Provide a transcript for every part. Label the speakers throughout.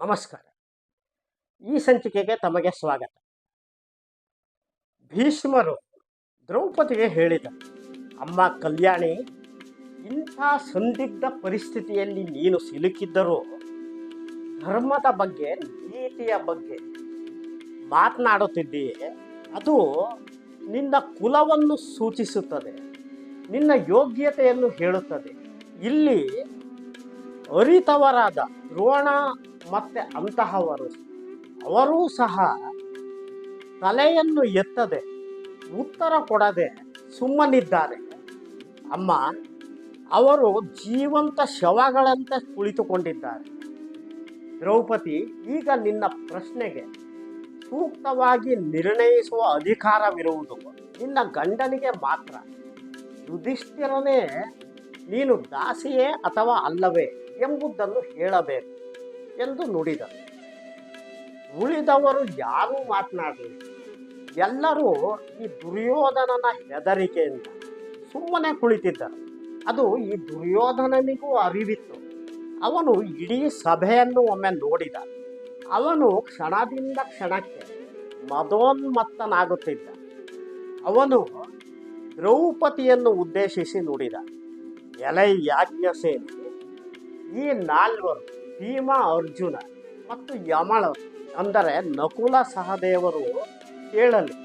Speaker 1: ನಮಸ್ಕಾರ. ಈ ಸಂಚಿಕೆಗೆ ತಮಗೆ ಸ್ವಾಗತ. ಭೀಷ್ಮರು ದ್ರೌಪದಿಗೆ ಹೇಳಿದ, ಅಮ್ಮ ಕಲ್ಯಾಣಿ, ಇಂಥ ಸಂದಿಗ್ಧ ಪರಿಸ್ಥಿತಿಯಲ್ಲಿ ನೀನು ಸಿಲುಕಿದ್ದರೂ ಧರ್ಮದ ಬಗ್ಗೆ, ನೀತಿಯ ಬಗ್ಗೆ ಮಾತನಾಡುತ್ತಿದ್ದೀಯೆ. ಅದು ನಿನ್ನ ಕುಲವನ್ನು ಸೂಚಿಸುತ್ತದೆ, ನಿನ್ನ ಯೋಗ್ಯತೆಯನ್ನು ಹೇಳುತ್ತದೆ. ಇಲ್ಲಿ ಅರಿತವರಾದ ದ್ರೋಣ ಮತ್ತೆ ಅಂತಹವರು ಅವರೂ ಸಹ ತಲೆಯನ್ನು ಎತ್ತದೆ, ಉತ್ತರ ಕೊಡದೆ ಸುಮ್ಮನಿದ್ದಾರೆ. ಅಮ್ಮ, ಅವರು ಜೀವಂತ ಶವಗಳಂತೆ ಕುಳಿತುಕೊಂಡಿದ್ದಾರೆ. ದ್ರೌಪದಿ, ಈಗ ನಿನ್ನ ಪ್ರಶ್ನೆಗೆ ಸೂಕ್ತವಾಗಿ ನಿರ್ಣಯಿಸುವ ಅಧಿಕಾರವಿರುವುದು ನಿನ್ನ ಗಂಡನಿಗೆ ಮಾತ್ರ. ಯುಧಿಷ್ಠಿರನೇ, ನೀನು ದಾಸಿಯೇ ಅಥವಾ ಅಲ್ಲವೇ ಎಂಬುದನ್ನು ಹೇಳಬೇಕು. ಎಂದು ನುಡಿದ ಉಳಿದವರು ಯಾರೂ ಮಾತನಾಡಲಿ ಎಲ್ಲರೂ ಈ ದುರ್ಯೋಧನನ ಹೆದರಿಕೆಯಿಂದ ಸುಮ್ಮನೆ ಕುಳಿತಿದ್ದರು. ಅದು ಈ ದುರ್ಯೋಧನನಿಗೂ ಅರಿವಿತ್ತು. ಅವನು ಇಡೀ ಸಭೆಯನ್ನು ಒಮ್ಮೆ ನೋಡಿದ. ಅವನು ಕ್ಷಣದಿಂದ ಕ್ಷಣಕ್ಕೆ ಮದೋನ್ಮತ್ತನಾಗುತ್ತಿದ್ದ. ಅವನು ದ್ರೌಪದಿಯನ್ನು ಉದ್ದೇಶಿಸಿ ನುಡಿದ, ಎಲೈ ಯಾಜ್ಞಸೇನೆ, ಈ ನಾಲ್ವರು ಭೀಮ ಅರ್ಜುನ ಮತ್ತು ಯಮಳ ಅಂದರೆ ನಕುಲ ಸಹದೇವರು ಕೇಳಲಿ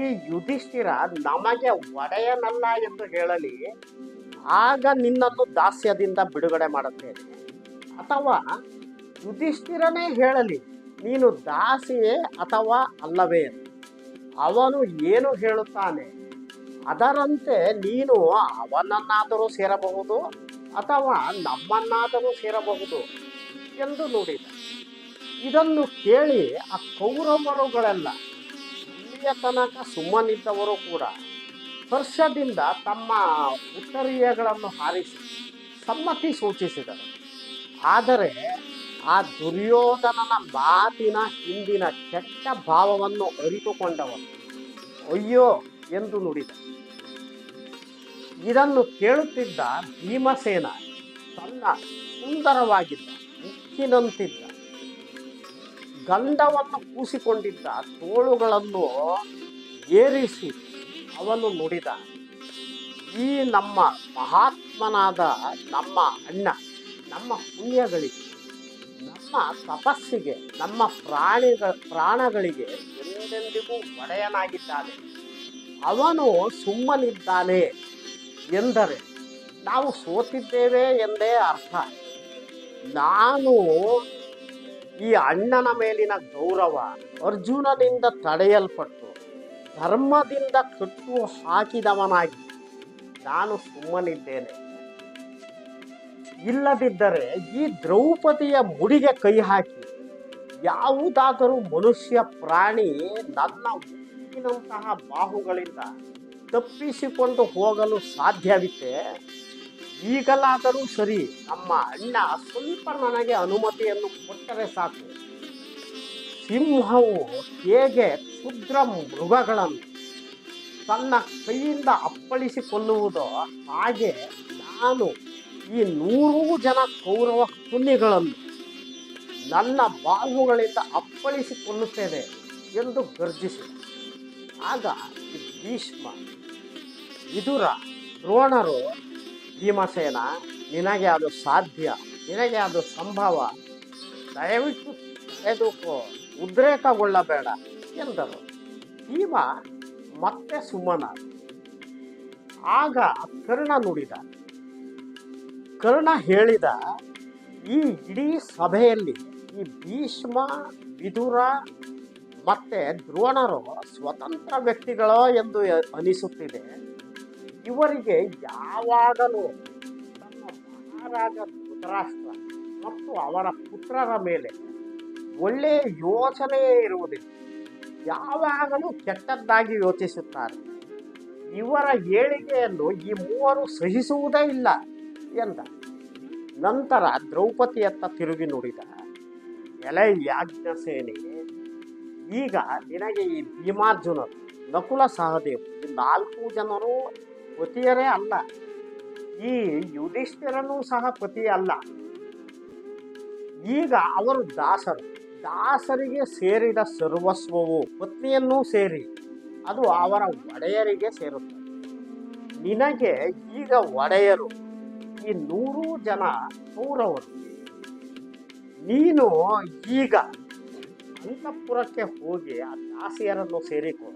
Speaker 1: ಈ ಯುಧಿಷ್ಠಿರ ನಮಗೆ ಒಡೆಯನಲ್ಲ ಎಂದು ಹೇಳಲಿ. ಆಗ ನಿನ್ನನ್ನು ದಾಸ್ಯದಿಂದ ಬಿಡುಗಡೆ ಮಾಡುತ್ತೇನೆ. ಅಥವಾ ಯುಧಿಷ್ಠಿರನೇ ಹೇಳಲಿ, ನೀನು ದಾಸಿಯೇ ಅಥವಾ ಅಲ್ಲವೇ? ಅವನು ಏನು ಹೇಳುತ್ತಾನೆ? ಅದರಂತೆ ನೀನು ಅವನನ್ನಾದರೂ ಸೇರಬಹುದು ಅಥವಾ ನಮ್ಮನ್ನಾದರೂ ಸೇರಬಹುದು? ಎಂದು ನುಡಿದ. ಇದನ್ನು ಕೇಳಿ ಆ ಕೌರವರುಗಳೆಲ್ಲ, ಇಲ್ಲಿಯ ತನಕ ಸುಮ್ಮನಿದ್ದವರು ಕೂಡ ಹರ್ಷದಿಂದ ತಮ್ಮ ಉತ್ತರೀಯಗಳನ್ನು ಹಾರಿಸಿ ಸಮ್ಮತಿ ಸೂಚಿಸಿದರು. ಆದರೆ ಆ ದುರ್ಯೋಧನನ ಮಾತಿನ ಹಿಂದಿನ ಕೆಟ್ಟ ಭಾವವನ್ನು ಅರಿತುಕೊಂಡವನು. ಅಯ್ಯೋ ಎಂದು ನುಡಿದ. ಇದನ್ನು ಕೇಳುತ್ತಿದ್ದ ಭೀಮಸೇನ ತನ್ನ ಸುಂದರವಾಗಿದ್ದ ಮುಕ್ಕಿನಂತಿದ್ದ ಗಂಡವನ್ನು ಕೂಸಿಕೊಂಡಿದ್ದ ತೋಳುಗಳನ್ನು ಏರಿಸಿ ಅವನು ನುಡಿದ, ಈ ನಮ್ಮ ಮಹಾತ್ಮನಾದ ನಮ್ಮ ಅಣ್ಣ, ನಮ್ಮ ಪುಣ್ಯಗಳಿಗೆ, ನಮ್ಮ ತಪಸ್ಸಿಗೆ, ನಮ್ಮ ಪ್ರಾಣಿಗಳ ಪ್ರಾಣಗಳಿಗೆ ಎಂದೆಂದಿಗೂ ಒಡೆಯನಾಗಿದ್ದಾನೆ. ಅವನು ಸುಮ್ಮನಿದ್ದಾನೆ ಎಂದರೆ ನಾವು ಸೋತಿದ್ದೇವೆ ಎಂದೇ ಅರ್ಥ. ನಾನು ಈ ಅಣ್ಣನ ಮೇಲಿನ ಗೌರವ ಅರ್ಜುನನಿಂದ ತಡೆಯಲ್ಪಟ್ಟು ಧರ್ಮದಿಂದ ಕಟ್ಟು ಹಾಕಿದವನಾಗಿ ನಾನು ಸುಮ್ಮನಿದ್ದೇನೆ. ಇಲ್ಲದಿದ್ದರೆ ಈ ದ್ರೌಪದಿಯ ಮುಡಿಗೆ ಕೈ ಹಾಕಿ ಯಾವುದಾದರೂ ಮನುಷ್ಯ ಪ್ರಾಣಿ ನನ್ನ ಉಕ್ಕಿನಂತಹ ಬಾಹುಗಳಿಂದ ತಪ್ಪಿಸಿಕೊಂಡು ಹೋಗಲು ಸಾಧ್ಯವಿತ್ತೆ? ಈಗಲಾದರೂ ಸರಿ, ನಮ್ಮ ಅಣ್ಣ ಸ್ವಲ್ಪ ನನಗೆ ಅನುಮತಿಯನ್ನು ಕೊಟ್ಟರೆ ಸಾಕು. ಸಿಂಹವು ಹೇಗೆ ಕ್ಷುದ್ರ ಮೃಗಗಳನ್ನು ತನ್ನ ಕೈಯಿಂದ ಅಪ್ಪಳಿಸಿಕೊಳ್ಳುವುದೋ ಹಾಗೆ ನಾನು ಈ ನೂರು ಜನ ಕೌರವ ಕುನ್ನಿಗಳನ್ನು ನನ್ನ ಬಾಹುಗಳಿಂದ ಅಪ್ಪಳಿಸಿಕೊಳ್ಳುತ್ತೇನೆ ಎಂದು ಗರ್ಜಿಸಿ ಆಗ ಭೀಷ್ಮ, ವಿದುರ, ದ್ರೋಣರು ಭೀಮಸೇನ, ನಿನಗೆ ಅದು ಸಾಧ್ಯ, ನಿನಗೆ ಅದು ಸಂಭವ. ದಯವಿಟ್ಟು ಎದುಕು ಉದ್ರೇಕಗೊಳ್ಳಬೇಡ ಎಂದರು. ಭೀಮ ಮತ್ತೆ ಸುಮ್ಮನ. ಆಗ ಕರ್ಣ ನುಡಿದ. ಕರ್ಣ ಹೇಳಿದ, ಈ ಇಡೀ ಸಭೆಯಲ್ಲಿ ಈ ಭೀಷ್ಮ, ವಿದುರ ಮತ್ತೆ ದ್ರೋಣರು ಸ್ವತಂತ್ರ ವ್ಯಕ್ತಿಗಳೋ ಎಂದು ಅನಿಸುತ್ತಿದೆ. ಇವರಿಗೆ ಯಾವಾಗಲೂ ತನ್ನ ಮಹಾರಾಜ ಧೃತರಾಷ್ಟ್ರ ಮತ್ತು ಅವರ ಪುತ್ರರ ಮೇಲೆ ಒಳ್ಳೆಯ ಯೋಚನೆಯೇ ಇರುವುದಿಲ್ಲ. ಯಾವಾಗಲೂ ಕೆಟ್ಟದ್ದಾಗಿ ಯೋಚಿಸುತ್ತಾರೆ. ಇವರ ಏಳಿಗೆಯನ್ನು ಈ ಮೂವರು ಸಹಿಸುವುದೇ ಇಲ್ಲ ಎಂದ. ನಂತರ ದ್ರೌಪದಿಯತ್ತ ತಿರುಗಿ ನುಡಿದ, ಎಲೆ ಯಾಜ್ಞಸೇನೆ, ಈಗ ನಿನಗೆ ಈ ಭೀಮಾರ್ಜುನರು, ನಕುಲ ಸಹದೇವ್ ಈ ನಾಲ್ಕು ಜನರು ಪತಿಯರೇ ಅಲ್ಲ. ಈ ಯುಧಿಷ್ಠಿರನೂ ಸಹ ಪತಿ ಅಲ್ಲ ಈಗ ಅವರು ದಾಸರು. ದಾಸರಿಗೆ ಸೇರಿದ ಸರ್ವಸ್ವವು ಪತ್ನಿಯನ್ನೂ ಸೇರಿ, ಅದು ಅವರ ಒಡೆಯರಿಗೆ ಸೇರುತ್ತದೆ. ನಿನಗೆ ಈಗ ಒಡೆಯರು. ಈ ನೂರು ಜನ ಕೌರವರು ನೀನು ಈಗ ಅಂತಃಪುರಕ್ಕೆ ಹೋಗಿ ಆ ದಾಸಿಯರನ್ನು ಸೇರಿಕೊ.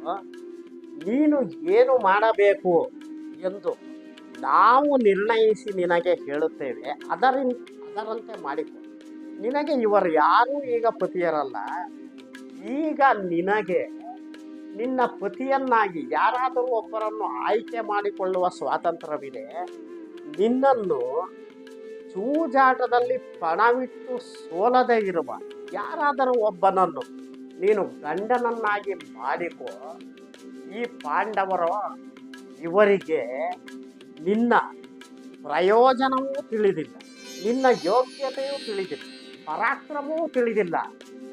Speaker 1: ನೀನು ಏನು ಮಾಡಬೇಕು? ಎಂದು ನಾವು ನಿರ್ಣಯಿಸಿ ನಿನಗೆ ಹೇಳುತ್ತೇವೆ. ಅದರಿಂದ ಅದರಂತೆ ಮಾಡಿಕೊ. ನಿನಗೆ ಇವರು ಯಾರೂ ಈಗ ಪತಿಯರಲ್ಲ. ಈಗ ನಿನಗೆ ನಿನ್ನ ಪತಿಯನ್ನಾಗಿ ಯಾರಾದರೂ ಒಬ್ಬರನ್ನು ಆಯ್ಕೆ ಮಾಡಿಕೊಳ್ಳುವ ಸ್ವಾತಂತ್ರ್ಯವಿದೆ. ನಿನ್ನನ್ನು ಚೂಜಾಟದಲ್ಲಿ ಪಣವಿಟ್ಟು ಸೋಲದೇ ಇರುವ ಯಾರಾದರೂ ಒಬ್ಬನನ್ನು ನೀನು ಗಂಡನನ್ನಾಗಿ ಮಾಡಿಕೊ. ಈ ಪಾಂಡವರು ಇವರಿಗೆ ನಿನ್ನ ಪ್ರಯೋಜನವೂ ತಿಳಿದಿಲ್ಲ, ನಿನ್ನ ಯೋಗ್ಯತೆಯೂ ತಿಳಿದಿಲ್ಲ, ಪರಾಕ್ರಮವೂ ತಿಳಿದಿಲ್ಲ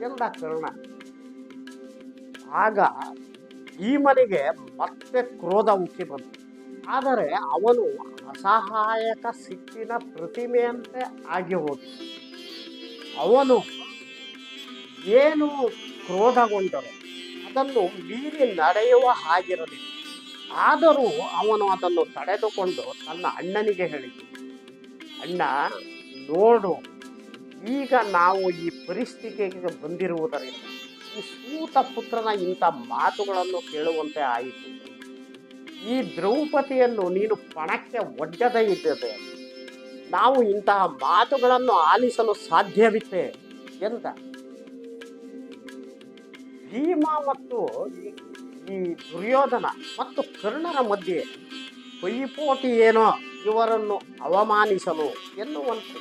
Speaker 1: ಎಂದ ಕರ್ಣ. ಆಗ ಭೀಮನಿಗೆ ಮತ್ತೆ ಕ್ರೋಧ ಉಕ್ಕಿ ಬಂತು. ಆದರೆ ಅವನು ಅಸಹಾಯಕ ಸಿಕ್ಕಿನ ಪ್ರತಿಮೆಯಂತೆ ಆಗಿ ಹೋಗಿ. ಅವನು ಏನು ಕ್ರೋಧಗೊಂಡರು, ಅದನ್ನು ಮೀರಿ ನಡೆಯುವ ಹಾಗಿರಲಿಲ್ಲ. ಆದರೂ ಅವನು ಅದನ್ನು ತಡೆದುಕೊಂಡು ತನ್ನ ಅಣ್ಣನಿಗೆ ಹೇಳಿದ ಅಣ್ಣ, ನೋಡು, ಈಗ ನಾವು ಈ ಪರಿಸ್ಥಿತಿಗೆ ಬಂದಿರುವುದರಿಂದ ಈ ಸೂತ ಪುತ್ರನ ಇಂಥ ಮಾತುಗಳನ್ನು ಕೇಳುವಂತೆ ಆಯಿತು. ಈ ದ್ರೌಪದಿಯನ್ನು ನೀನು ಪಣಕ್ಕೆ ಒಡ್ಡದೇ ಇದ್ದದೆ ನಾವು ಇಂತಹ ಮಾತುಗಳನ್ನು ಆಲಿಸಲು ಸಾಧ್ಯವಿತ್ತೆ ಎಂದ. ಭೀಮ ಮತ್ತು ದುರ್ಯೋಧನ ಮತ್ತು ಕರ್ಣರ ಮಧ್ಯೆ ಪೈಪೋಟಿ ಏನೋ ಇವರನ್ನು ಅವಮಾನಿಸಲು ಎನ್ನುವಂಥ.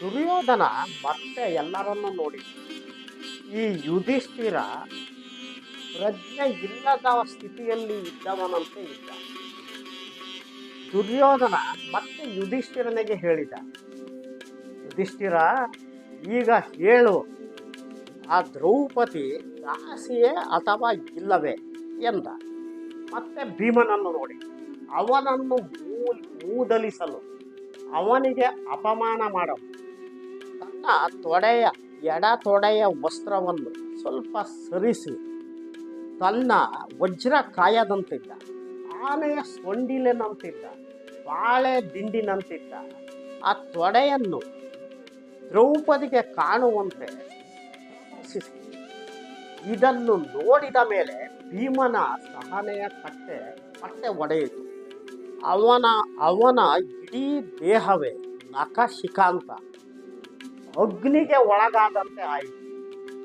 Speaker 1: ದುರ್ಯೋಧನ ಮತ್ತೆ ಎಲ್ಲರನ್ನೂ ನೋಡಿ, ಈ ಯುಧಿಷ್ಠಿರ ಪ್ರಜ್ಞೆ ಇಲ್ಲದ ಸ್ಥಿತಿಯಲ್ಲಿ ಇದ್ದವನಂತೆ ಇದ್ದ ದುರ್ಯೋಧನ ಮತ್ತೆ ಯುಧಿಷ್ಠಿರನಿಗೆ ಹೇಳಿದ, ಯುಧಿಷ್ಠಿರ, ಈಗ ಹೇಳು ಆ ದ್ರೌಪದಿ ದಾಸಿಯೇ ಅಥವಾ ಇಲ್ಲವೇ ಎಂದ. ಮತ್ತೆ ಭೀಮನನ್ನು ನೋಡಿ. ಅವನನ್ನು ಮೂದಲಿಸಲು ಅವನಿಗೆ ಅಪಮಾನ ಮಾಡಲು ತನ್ನ ತೊಡೆಯ, ಎಡ ತೊಡೆಯ ವಸ್ತ್ರವನ್ನು ಸ್ವಲ್ಪ ಸರಿಸಿ ತನ್ನ ವಜ್ರ ಕಾಯದಂತಿದ್ದ, ಆನೆಯ ಸೊಂಡಿಲಿನಂತಿದ್ದ, ಬಾಳೆ ದಿಂಡಿನಂತಿದ್ದ. ಆ ತೊಡೆಯನ್ನು ದ್ರೌಪದಿಗೆ ಕಾಣುವಂತೆ ಇದನ್ನು ನೋಡಿದ ಮೇಲೆ ಭೀಮನ ಸಹನೆಯ ಕಟ್ಟೆ ಕಟ್ಟೆ ಒಡೆಯಿತು. ಅವನ ಅವನ ಇಡೀ ದೇಹವೇ ನಖಶಿಖಾಂತ. ಅಗ್ನಿಗೆ ಒಳಗಾದಂತೆ ಆಯಿತು.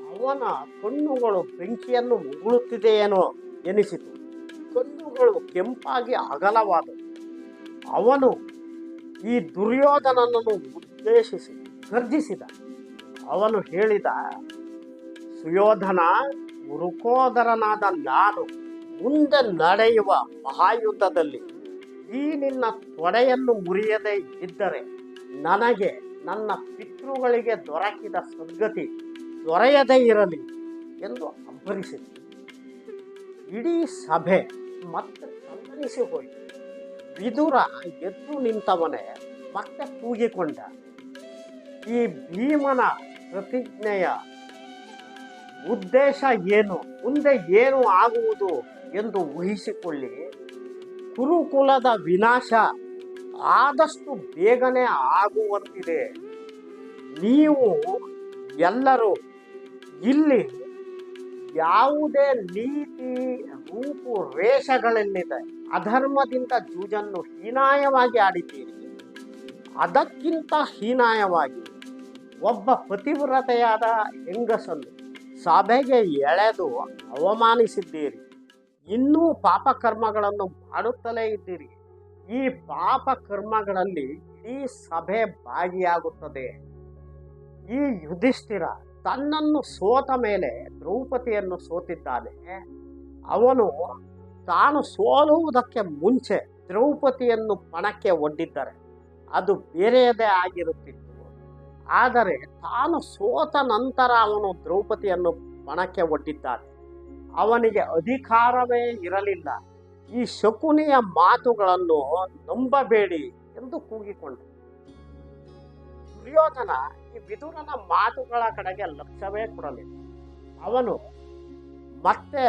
Speaker 1: ಅವನ ಕಣ್ಣುಗಳು ಬೆಂಕಿಯನ್ನು ಉಗುಳುತ್ತಿದೆಯೇನೋ ಎನಿಸಿತು. ಕಣ್ಣುಗಳು ಕೆಂಪಾಗಿ ಅಗಲವಾದವು. ಅವನು ಈ ದುರ್ಯೋಧನನನ್ನು ಉದ್ದೇಶಿಸಿ, ಗರ್ಜಿಸಿದ. ಅವನು ಹೇಳಿದ ಸುಯೋಧನ ವೃಕೋದರನಾದ ನಾನು ಮುಂದೆ ನಡೆಯುವ ಮಹಾಯುದ್ಧದಲ್ಲಿ ಈ ನಿನ್ನ ತೊಡೆಯನ್ನು ಮುರಿಯದೇ ಇದ್ದರೆ ನನಗೆ ನನ್ನ ಪಿತೃಗಳಿಗೆ ದೊರಕಿದ ಸದ್ಗತಿ ದೊರೆಯದೇ ಇರಲಿ ಎಂದು ಅಬ್ಬರಿಸಿತು ಇಡೀ ಸಭೆ ಮತ್ತೆ ಕಂಬರಿಸಿ ಹೋಯಿತು. ವಿದುರ ಎದ್ದು ನಿಂತವನೇ ಮತ್ತೆ ಕೂಗಿಕೊಂಡ ಈ ಭೀಮನ ಪ್ರತಿಜ್ಞೆಯ ಉದ್ದೇಶ ಏನು? ಮುಂದೆ ಏನು ಆಗುವುದು ಎಂದು ಊಹಿಸಿಕೊಳ್ಳಿ. ಕುರುಕುಲದ ವಿನಾಶ ಆದಷ್ಟು ಬೇಗನೆ ಆಗುವಂತಿದೆ. ನೀವು ಎಲ್ಲರೂ ಇಲ್ಲಿ ಯಾವುದೇ ನೀತಿ ರೂಪು ರೇಷಗಳಲ್ಲಿದೆ ಅಧರ್ಮದಿಂದ ಜೂಜನ್ನು ಹೀನಾಯವಾಗಿ ಆಡಿದ್ದೀರಿ. ಅದಕ್ಕಿಂತ ಹೀನಾಯವಾಗಿ ಒಬ್ಬ ಪತಿವ್ರತೆಯಾದ ಹೆಂಗಸನ್ನು ಸಭೆಗೆ ಎಳೆದು ಅವಮಾನಿಸಿದ್ದೀರಿ. ಇನ್ನೂ ಪಾಪಕರ್ಮಗಳನ್ನು ಮಾಡುತ್ತಲೇ ಇದ್ದೀರಿ. ಈ ಪಾಪ ಕರ್ಮಗಳಲ್ಲಿ ಈ ಸಭೆ ಭಾಗಿಯಾಗುತ್ತದೆ. ಈ ಯುಧಿಷ್ಠಿರ ತನ್ನನ್ನು ಸೋತ ಮೇಲೆ ದ್ರೌಪದಿಯನ್ನು ಸೋತಿದ್ದಾನೆ. ಅವನು ತಾನು ಸೋಲುವುದಕ್ಕೆ ಮುಂಚೆ ದ್ರೌಪದಿಯನ್ನು ಪಣಕ್ಕೆ ಒಡ್ಡಿದ್ದರೆ. ಅದು ಬೇರೆಯದೇ ಆಗಿರುತ್ತಿತ್ತು. ಆದರೆ ತಾನು ಸೋತ ನಂತರ ಅವನು ದ್ರೌಪದಿಯನ್ನು ಪಣಕ್ಕೆ ಒಡ್ಡಿದ್ದಾನೆ. ಅವನಿಗೆ ಅಧಿಕಾರವೇ ಇರಲಿಲ್ಲ. ಈ ಶಕುನಿಯ ಮಾತುಗಳನ್ನು ನಂಬಬೇಡಿ ಎಂದು ಕೂಗಿಕೊಂಡ ದುರ್ಯೋಧನ ಈ ವಿದುರನ ಮಾತುಗಳ ಕಡೆಗೆ ಲಕ್ಷ್ಯವೇ ಕೊಡಲಿಲ್ಲ. ಅವನು ಮತ್ತೆ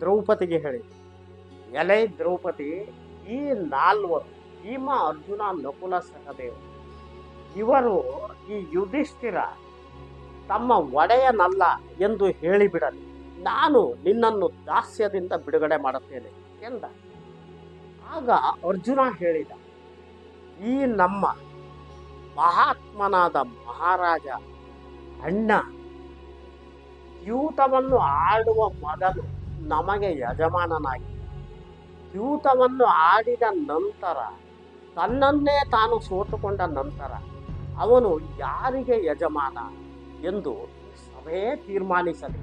Speaker 1: ದ್ರೌಪದಿಗೆ ಹೇಳಿದ ಎಲೆ ದ್ರೌಪದಿ, ಈ ನಾಲ್ವರು ಭೀಮ ಅರ್ಜುನ ನಕುಲ ಸಹದೇವ ಇವರು ಈ ಯುಧಿಷ್ಠಿರ ತಮ್ಮ ಒಡೆಯನಲ್ಲ ಎಂದು ಹೇಳಿಬಿಡಲಿ. ನಾನು ನಿನ್ನನ್ನು ದಾಸ್ಯದಿಂದ ಬಿಡುಗಡೆ ಮಾಡುತ್ತೇನೆ ಎಂದ. ಆಗ ಅರ್ಜುನ ಹೇಳಿದ, ಈ ನಮ್ಮ ಮಹಾತ್ಮನಾದ ಮಹಾರಾಜ ಅಣ್ಣ, ದ್ಯೂತವನ್ನು ಆಡುವ ಮೊದಲು ನಮಗೆ ಯಜಮಾನನಾಗಿ, ದ್ಯೂತವನ್ನು ಆಡಿದ ನಂತರ ತನ್ನನ್ನೇ ತಾನು ಸೋತುಕೊಂಡ ನಂತರ ಅವನು ಯಾರಿಗೆ ಯಜಮಾನ ಎಂದು ಸಭೆ ತೀರ್ಮಾನಿಸಲಿ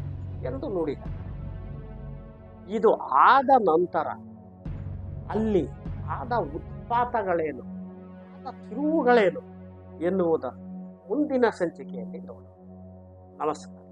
Speaker 1: ಎಂದು ನೋಡಿದ. ಇದು ಆದ ನಂತರ ಅಲ್ಲಿ ಆದ ಉತ್ಪಾತಗಳೇನು, ಆದ ತಿರುವುಗಳೇನು ಎನ್ನುವುದನ್ನು ಮುಂದಿನ ಸಂಚಿಕೆಯಲ್ಲಿ ನೋಡೋಣ. ನಮಸ್ಕಾರ.